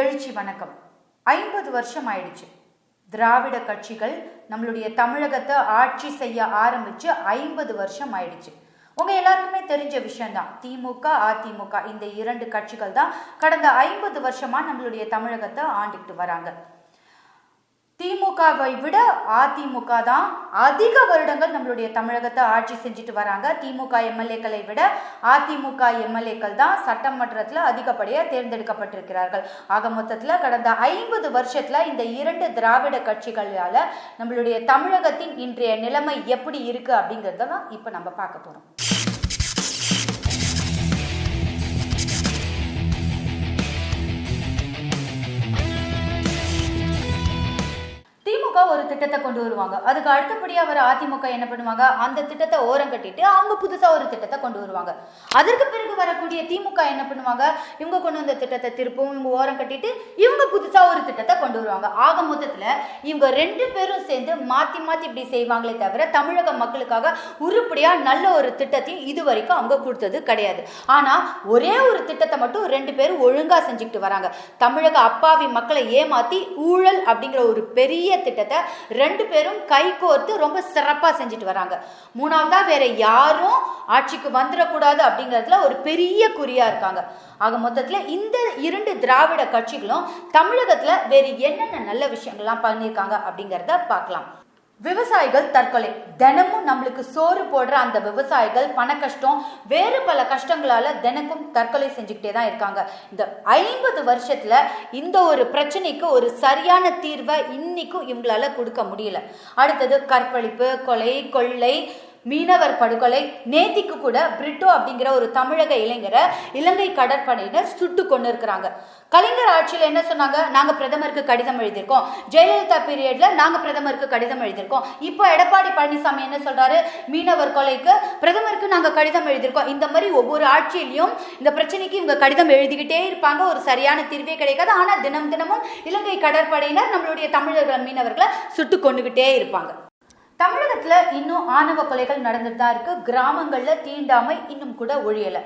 எழுச்சி வணக்கம். ஐம்பது வருஷம் ஆயிடுச்சு. திராவிட கட்சிகள் நம்மளுடைய தமிழகத்தை ஆட்சி செய்ய ஆரம்பிச்சு ஐம்பது வருஷம் ஆயிடுச்சு. உங்க எல்லாருக்குமே தெரிஞ்ச விஷயம்தான். திமுக அதிமுக இந்த இரண்டு கட்சிகள் தான் கடந்த ஐம்பது வருஷமா நம்மளுடைய தமிழகத்தை ஆண்டுகிட்டு வராங்க. திமுகவை விட அதிமுக தான் அதிக வருடங்கள் நம்மளுடைய தமிழகத்தை ஆட்சி செஞ்சுட்டு வராங்க. திமுக எம்எல்ஏக்களை விட அதிமுக எம்எல்ஏக்கள் தான் சட்டமன்றத்தில் அதிகப்படியாக தேர்ந்தெடுக்கப்பட்டிருக்கிறார்கள். ஆக மொத்தத்தில் கடந்த ஐம்பது வருஷத்தில் இந்த இரண்டு திராவிட கட்சிகளால் நம்மளுடைய தமிழகத்தின் இன்றைய நிலைமை எப்படி இருக்குது அப்படிங்கிறத தான் இப்போ நம்ம பார்க்க போகிறோம் திட்டத்தை கொண்டு வருவாங்க. அதுக்கு அடுத்தபடியாக வர அதிமுக என்ன பண்ணுவாங்க? அந்த திட்டத்தை ஓரம் கட்டிட்டு அவங்க புதுசா ஒரு திட்டத்தை கொண்டு வருவாங்க. அதற்கு பிறகு வரக்கூடிய திமுக என்ன பண்ணுவாங்க? இவங்க கொண்டு வந்த திட்டத்தை திருப்பவும் இவங்க ஓரம் கட்டிட்டு இவங்க புதுசா ஒரு திட்டத்தை கொண்டு வருவாங்க. ஆக மொத்தத்துல இவங்க ரெண்டு பேரும் சேர்ந்து மாத்தி மாத்தி இப்படி செய்வாங்களே தவிர தமிழக மக்களுக்காக உருப்படியா நல்ல ஒரு திட்டத்தையும் இது வரைக்கும் அவங்க கொடுத்தது கிடையாது. ஆனா ஒரே ஒரு திட்டத்தை மட்டும் ரெண்டு பேரும் ஒழுங்கா செஞ்சுக்கிட்டு வராங்க. தமிழக அப்பாவி மக்களை ஏமாத்தி ஊழல் அப்படிங்கிற ஒரு பெரிய திட்டத்தை ரெண்டு பேரும் கை கோர்த்து ரொம்ப சிறப்பாக செஞ்சுட்டு வராங்க. மூணாவதா வேற யாரும் ஆட்சிக்கு வந்துடக்கூடாது அப்படிங்கிறதுல ஒரு பெரிய குறியா இருக்காங்க. ஆக மொத்தத்தில் இந்த இரண்டு திராவிட கட்சிகளும் தமிழகத்தில் வேறு என்னென்ன நல்ல விஷயங்கள்லாம் பண்ணியிருக்காங்க அப்படிங்கிறத பார்க்கலாம். விவசாயிகள் தற்கொலை. தினமும் நம்மளுக்கு சோறு போடுற அந்த விவசாயிகள் பண கஷ்டம் வேறு பல கஷ்டங்களால தினக்கும் தற்கொலை செஞ்சுக்கிட்டே தான் இருக்காங்க. இந்த ஐம்பது வருஷத்துல இந்த ஒரு பிரச்சனைக்கு ஒரு சரியான தீர்வை இன்னைக்கும் இவங்களால கொடுக்க முடியல. அடுத்தது கற்பழிப்பு கொலை கொள்ளை மீனவர் படுகொலை நேத்திக்கு கூட பிரிட்டோ அப்படிங்கிற ஒரு தமிழக இளைஞரை இலங்கை கடற்படையினர் சுட்டு கொண்டு இருக்கிறாங்க கலைஞர் ஆட்சியில் என்ன சொன்னாங்க? நாங்கள் பிரதமருக்கு கடிதம் எழுதியிருக்கோம். ஜெயலலிதா பீரியட்ல நாங்கள் பிரதமருக்கு கடிதம் எழுதியிருக்கோம். இப்போ எடப்பாடி பழனிசாமி என்ன சொல்றாரு? மீனவர் கொலைக்கு பிரதமருக்கு நாங்கள் கடிதம் எழுதியிருக்கோம். இந்த மாதிரி ஒவ்வொரு ஆட்சியிலையும் இந்த பிரச்சனைக்கு இவங்க கடிதம் எழுதிக்கிட்டே இருப்பாங்க. ஒரு சரியான தீர்வே கிடைக்காது. ஆனால் தினம் தினமும் இலங்கை கடற்படையினர் நம்மளுடைய தமிழர்கள் மீனவர்களை சுட்டு கொண்டுகிட்டே இருப்பாங்க. தமிழகத்துல இன்னும் ஆணவ கொலைகள் நடந்துட்டு தான் இருக்கு. கிராமங்கள்ல தீண்டாமை இன்னும் கூட ஒழியல.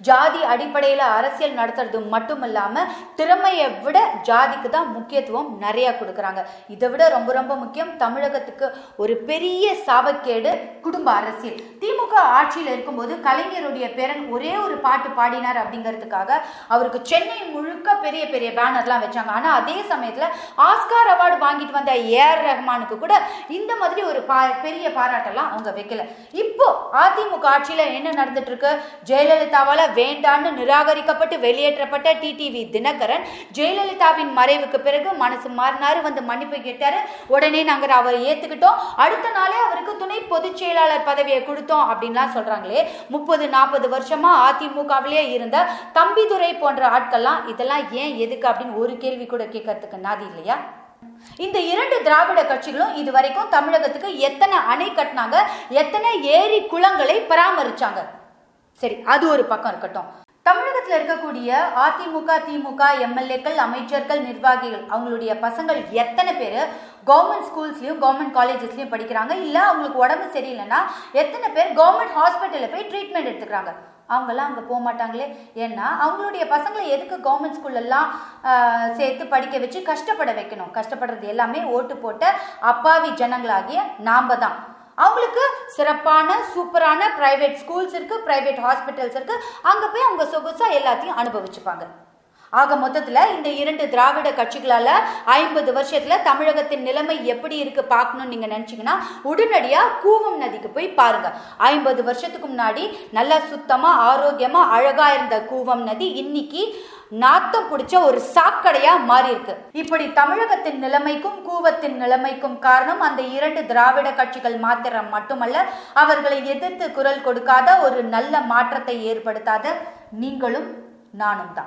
ஜாதி அடிப்படையில் அரசியல் நடத்துறது மட்டும் இல்லாமல் திறமையை விட ஜாதிக்கு தான் முக்கியத்துவம் நிறைய கொடுக்குறாங்க. இதை விட ரொம்ப ரொம்ப முக்கியம் தமிழகத்துக்கு ஒரு பெரிய சாபக்கேடு குடும்ப அரசியல். திமுக ஆட்சியில் இருக்கும்போது கலைஞருடைய பேரன் ஒரே ஒரு பாட்டு பாடினார் அப்படிங்கிறதுக்காக அவருக்கு சென்னை முழுக்க பெரிய பெரிய பேனர்லாம் வச்சாங்க. ஆனால் அதே சமயத்தில் ஆஸ்கார் அவார்டு வாங்கிட்டு வந்த ஏஆர் ரஹ்மானுக்கு கூட இந்த மாதிரி ஒரு பா பெரிய பாராட்டெல்லாம் அவங்க வைக்கல. இப்போ அதிமுக ஆட்சியில் என்ன நடந்துட்டு இருக்கு? ஜெயலலிதாவால் வேண்டான்னு நிராகரிக்கப்பட்டு வெளியேற்றப்பட்ட டிடிவி தினகரன் ஜெயலலிதாவின் மறைவுக்கு பிறகு மனசு மாறினாரு வந்து மன்னிப்பு கேட்டாரு. உடனே நாங்கள் அவரை ஏத்துக்கிட்டோம். அடுத்த நாளே அவருக்கு துணை பொதுச் செயலாளர் பதவியை கொடுத்தோம் அப்படின்லாம் சொல்றாங்களே. முப்பது நாற்பது வருஷமா அதிமுகவிலே இருந்த தம்பிதுரை போன்ற ஆட்கள்லாம் இதெல்லாம் ஏன் எதுக்கு அப்படின்னு ஒரு கேள்வி கூட கேட்கறதுக்கு நாதி இல்லையா? இந்த இரண்டு திராவிட கட்சிகளும் இது வரைக்கும் தமிழகத்துக்கு எத்தனை அணை கட்டினாங்க எத்தனை ஏரி குளங்களை பராமரிச்சாங்க? சரி அது ஒரு பக்கம் இருக்கட்டும். தமிழகத்தில் இருக்கக்கூடிய அதிமுக திமுக எம்எல்ஏக்கள் அமைச்சர்கள் நிர்வாகிகள் அவங்களுடைய பசங்கள் எத்தனை பேர்? கவர்மெண்ட் ஸ்கூல்ஸ்லையும் கவர்மெண்ட் காலேஜஸ்லையும் படிக்கிறாங்க. இல்லை அவங்களுக்கு உடம்பு சரியில்லைன்னா எத்தனை பேர் கவர்மெண்ட் ஹாஸ்பிட்டலில் போய் ட்ரீட்மெண்ட் எடுத்துக்கிறாங்க? அவங்கெல்லாம் அங்கே போக மாட்டாங்களே. ஏன்னா அவங்களுடைய பசங்களை எதுக்கு கவர்மெண்ட் ஸ்கூல்லெல்லாம் சேர்த்து படிக்க வச்சு கஷ்டப்பட வைக்கணும்? கஷ்டப்படுறது எல்லாமே ஓட்டு போட்ட அப்பாவி ஜனங்களாகிய நாம் தான். அவங்களுக்கு சிறப்பான சூப்பரான ப்ரைவேட் ஸ்கூல்ஸ் இருக்குது ப்ரைவேட் ஹாஸ்பிட்டல்ஸ் இருக்குது அங்கே போய் அவங்க சொகுசாக எல்லாத்தையும் அனுபவிச்சுப்பாங்க. ஆக மொத்தத்தில் இந்த இரண்டு திராவிட கட்சிகளால் ஐம்பது வருஷத்தில் தமிழகத்தின் நிலைமை எப்படி இருக்கு பார்க்கணும்னு நீங்கள் நினச்சிங்கன்னா உடனடியாக கூவம் நதிக்கு போய் பாருங்கள் ஐம்பது வருஷத்துக்கு முன்னாடி நல்லா சுத்தமாக ஆரோக்கியமாக அழகாக இருந்த கூவம் நதி இன்னைக்கு நாத்தம் பிடிச்ச ஒரு சாக்கடையா மாறி இருக்கு. இப்படி தமிழகத்தின் நிலைமைக்கும் கூவத்தின் நிலைமைக்கும் காரணம் அந்த இரண்டு திராவிட கட்சிகள் மாத்திரம் மட்டுமல்ல அவர்களை எதிர்த்து குரல் கொடுக்காத ஒரு நல்ல மாற்றத்தை ஏற்படுத்தாத நீங்களும் நானும் தான்